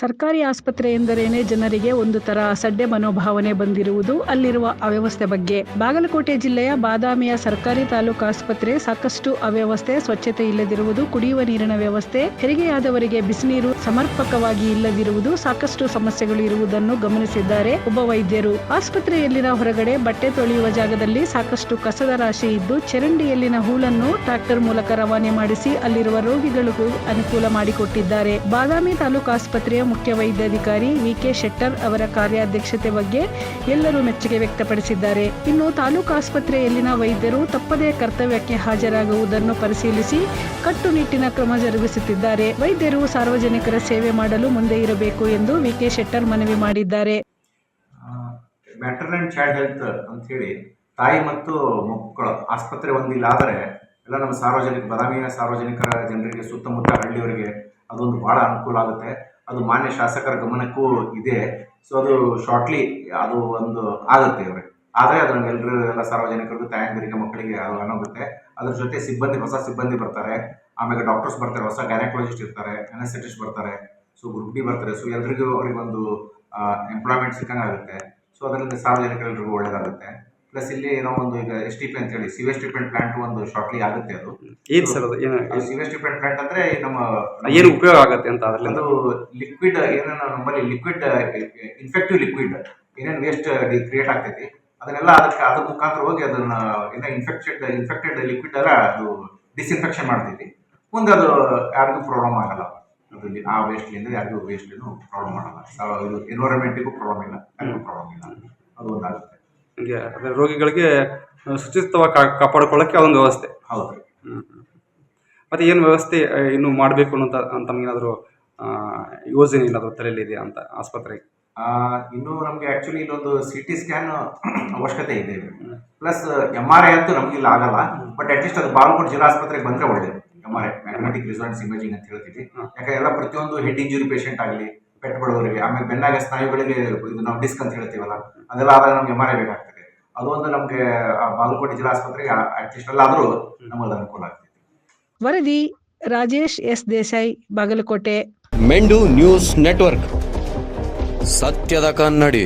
ಸರ್ಕಾರಿ ಆಸ್ಪತ್ರೆ ಎಂದರೇನೆ ಜನರಿಗೆ ಒಂದು ತರ ಸಡ್ಡೆ ಮನೋಭಾವನೆ ಬಂದಿರುವುದು ಅಲ್ಲಿರುವ ಅವ್ಯವಸ್ಥೆ ಬಗ್ಗೆ. ಬಾಗಲಕೋಟೆ ಜಿಲ್ಲೆಯ ಬಾದಾಮಿಯ ಸರ್ಕಾರಿ ತಾಲೂಕು ಆಸ್ಪತ್ರೆ ಸಾಕಷ್ಟು ಅವ್ಯವಸ್ಥೆ, ಸ್ವಚ್ಛತೆ ಇಲ್ಲದಿರುವುದು, ಕುಡಿಯುವ ನೀರಿನ ವ್ಯವಸ್ಥೆ, ಹೆರಿಗೆಯಾದವರಿಗೆ ಬಿಸಿನೀರು ಸಮರ್ಪಕವಾಗಿ ಇಲ್ಲದಿರುವುದು ಸಾಕಷ್ಟು ಸಮಸ್ಯೆಗಳು ಇರುವುದನ್ನು ಗಮನಿಸಿದ್ದಾರೆ ಒಬ್ಬ ವೈದ್ಯರು. ಆಸ್ಪತ್ರೆಯಲ್ಲಿನ ಹೊರಗಡೆ ಬಟ್ಟೆ ತೊಳೆಯುವ ಜಾಗದಲ್ಲಿ ಸಾಕಷ್ಟು ಕಸದ ರಾಶಿ ಇದ್ದು, ಚರಂಡಿಯಲ್ಲಿನ ಹೂಳನ್ನು ಟ್ರಾಕ್ಟರ್ ಮೂಲಕ ರವಾನೆ ಮಾಡಿಸಿ ಅಲ್ಲಿರುವ ರೋಗಿಗಳಿಗೂ ಅನುಕೂಲ ಮಾಡಿಕೊಟ್ಟಿದ್ದಾರೆ. ಬಾದಾಮಿ ತಾಲೂಕು ಆಸ್ಪತ್ರೆಯ ಮುಖ್ಯ ವೈದ್ಯಾಧಿಕಾರಿ ವಿಕೆ ಶೆಟ್ಟರ್ ಅವರ ಕಾರ್ಯಾಧ್ಯಕ್ಷತೆ ಬಗ್ಗೆ ಎಲ್ಲರೂ ಮೆಚ್ಚುಗೆ ವ್ಯಕ್ತಪಡಿಸಿದ್ದಾರೆ. ಇನ್ನು ತಾಲೂಕು ಆಸ್ಪತ್ರೆಯಲ್ಲಿನ ವೈದ್ಯರು ತಪ್ಪದೇ ಕರ್ತವ್ಯಕ್ಕೆ ಹಾಜರಾಗುವುದನ್ನು ಪರಿಶೀಲಿಸಿ ಕಟ್ಟುನಿಟ್ಟಿನ ಕ್ರಮ ಜರುಗಿಸುತ್ತಿದ್ದಾರೆ. ವೈದ್ಯರು ಸಾರ್ವಜನಿಕರ ಸೇವೆ ಮಾಡಲು ಮುಂದೆ ಇರಬೇಕು ಎಂದು ವಿಕೆ ಶೆಟ್ಟರ್ ಮನವಿ ಮಾಡಿದ್ದಾರೆ. ಚೈಲ್ಡ್ ಹೆಲ್ತ್ ಅಂಥೇಳಿ ತಾಯಿ ಮತ್ತು ಮಕ್ಕಳು ಆಸ್ಪತ್ರೆ ಒಂದಿಲ್ಲ ಆದರೆ ಎಲ್ಲ ನಮ್ಮ ಸಾರ್ವಜನಿಕ ಬದಾಮಿಯ ಸಾರ್ವಜನಿಕರ ಜನರಿಗೆ ಸುತ್ತಮುತ್ತ ಹಳ್ಳಿಯವರಿಗೆ ಅದೊಂದು ಭಾಳ ಅನುಕೂಲ ಆಗುತ್ತೆ. ಅದು ಮಾನ್ಯ ಶಾಸಕರ ಗಮನಕ್ಕೂ ಇದೆ. ಸೊ ಅದು ಶಾರ್ಟ್ಲಿ ಅದು ಒಂದು ಆಗುತ್ತೆ ಅವ್ರಿಗೆ ಆದರೆ ಅದನ್ನು ಎಲ್ಲರೂ ಎಲ್ಲ ಸಾರ್ವಜನಿಕರಿಗೂ ತಾಯಂದಿರಿಗೆ, ಮಕ್ಕಳಿಗೆ ಅದು ಆಗುತ್ತೆ ಅದ್ರ ಜೊತೆ ಸಿಬ್ಬಂದಿ, ಹೊಸ ಸಿಬ್ಬಂದಿ ಬರ್ತಾರೆ. ಆಮೇಲೆ ಡಾಕ್ಟರ್ಸ್ ಬರ್ತಾರೆ, ಹೊಸ ಗ್ಯಾನಕಾಲಜಿಸ್ಟ್ ಇರ್ತಾರೆ ಅನಸ್ಥೆಟಿಸ್ಟ್ ಬರ್ತಾರೆ. ಸೊ ಗ್ರೂಪ್ ಡಿ ಬರ್ತಾರೆ. ಸೊ ಎಲ್ರಿಗೂ ಅವರಿಗೊಂದು ಎಂಪ್ಲಾಯ್ಮೆಂಟ್ ಸಿಕ್ಕಂಗೆ ಆಗುತ್ತೆ ಸೊ ಅದರಿಂದ ಸಾರ್ವಜನಿಕರೆಲ್ಲರಿಗೂ ಒಳ್ಳೇದಾಗುತ್ತೆ. ಪ್ಲಸ್ ಇಲ್ಲಿ ಏನೋ ಒಂದು ಈಗ ಎಸ್ ಟಿ ಪಿ ಅಂತೇಳಿ ಸಿವೇಜ್ ಟ್ರೀಟ್ಮೆಂಟ್ ಪ್ಲಾಂಟ್ ಒಂದು ಶಾರ್ಟ್ಲಿ ಆಗುತ್ತೆ ಅದು. ಏನ್ ಸರ್ ಅದು? ಏನು ಸಿವೇಜ್ ಟ್ರೀಟ್ಮೆಂಟ್ ಪ್ಲಾಂಟ್ ಅಂದ್ರೆ ನಮ್ಮ ಏನು ಉಪಯೋಗ ಆಗುತ್ತೆ ಅಂತ ಅದರಲ್ಲಿ ಅದು ಲಿಕ್ವಿಡ್ ಏನೇನು ನಮ್ಮಲ್ಲಿ ಲಿಕ್ವಿಡ್ ಇನ್ಫೆಕ್ಟಿವ್ ಲಿಕ್ವಿಡ್ ಏನೇನು ವೇಸ್ಟ್ ಕ್ರಿಯೇಟ್ ಆಗ್ತೈತಿ. ಅದನ್ನೆಲ್ಲ ಅದಕ್ಕೆ ಅದ್ರ ಮುಖಾಂತರ ಹೋಗಿ ಅದನ್ನ ಏನ ಇನ್ಫೆಕ್ಟೆಡ್ ಇನ್ಫೆಕ್ಟೆಡ್ ಲಿಕ್ವಿಡ್ ಎಲ್ಲ ಅದು ಡಿಸ್ಇನ್ಫೆಕ್ಷನ್ ಮಾಡ್ತೈತಿ. ಮುಂದೆ ಅದು ಯಾರಿಗೂ ಪ್ರಾಬ್ಲಮ್ ಆಗಲ್ಲ. ಅದರಲ್ಲಿ ಆ ವೇಸ್ಟ್ಲಿಂದ ಯಾರಿಗೂ ವೇಸ್ಟ್ಲಿಂದ ಪ್ರಾಬ್ಲಮ್ ಮಾಡಲ್ಲ ಇದು ಎನ್ವೈರನ್ಮೆಂಟಿಗೂ ಪ್ರಾಬ್ಲಮ್ ಇಲ್ಲ ಯಾರಿಗೂ ಪ್ರಾಬ್ಲಮ್ ಇಲ್ಲ. ಅದು ಒಂದಾಗುತ್ತೆ. ಹಂಗೆ ಅದೇ ರೋಗಿಗಳಿಗೆ ಶುಚಿತ್ವವಾಗಿ ಕಾ- ಕಾಪಾಡ್ಕೊಳ್ಳೋಕೆ ಅದೊಂದು ವ್ಯವಸ್ಥೆ. ಹೌದು. ಮತ್ತೆ ಏನು ವ್ಯವಸ್ಥೆ ಇನ್ನು ಮಾಡಬೇಕು ಅಂತ ತಮಗೇನಾದರೂ ಯೋಜನೆ ಏನಾದರೂ ತಲೆಯಲ್ಲಿ ಇದೆಯಾ ಅಂತ ಆಸ್ಪತ್ರೆಗೆ? ಇನ್ನು ನಮಗೆ ಆ್ಯಕ್ಚುಲಿ ಇಲ್ಲೊಂದು ಸಿ ಟಿ ಸ್ಕ್ಯಾನ್ ಅವಶ್ಯಕತೆ ಇದೆ. ಪ್ಲಸ್ ಎಂ ಆರ್ ಐ ಅಂತೂ ನಮಗಿಲ್ಲ ಆಗಲ್ಲ. ಬಟ್ ಅಟ್ಲೀಸ್ಟ್ ಅದು ಬಾಗಲಕೋಟೆ ಜಿಲ್ಲಾ ಆಸ್ಪತ್ರೆಗೆ ಬಂದರೆ ಒಳ್ಳೇದು. M R I magnetic results imaging ಅಂತ ಹೇಳ್ತೀವಿ. ಯಾಕಂದ್ರೆ ಎಲ್ಲ ಪ್ರತಿಯೊಂದು ಹೆಡ್ ಇಂಜುರಿ ಪೇಷಂಟ್ ಆಗಲಿ ಪೆಟ್ ಬಡವರಿಗೆ ಆಮೇಲೆ ಬೆನ್ನಾಗ ಸ್ನಾಯುಗಳಿಗೆ ಇದು ನಾವು ಡಿಸ್ಕ್ ಅಂತ ಹೇಳ್ತೀವಲ್ಲ ಅದೆಲ್ಲ ಆದಾಗ ನಮ್ಗೆ ಎಂ ಆರ್ ಐ ಬೇಕಾಗ್ತದೆ. ಅದೊಂದು ನಮಗೆ ಬಾಗಲಕೋಟೆ ಜಿಲ್ಲಾ ಆಸ್ಪತ್ರೆಗೆ ಅಟ್ಲೀಸ್ಟ್ ಎಲ್ಲ ಆದರೂ ನಮಗೆ ಅನುಕೂಲ ಆಗ್ತದೆ. ವರದಿ ರಾಜೇಶ್ ಎಸ್ ದೇಸಾಯಿ ಬಾಗಲಕೋಟೆ. ಮೆಂಡು ನ್ಯೂಸ್ ನೆಟ್ವರ್ಕ್. ಸತ್ಯದ ಕನ್ನಡಿ.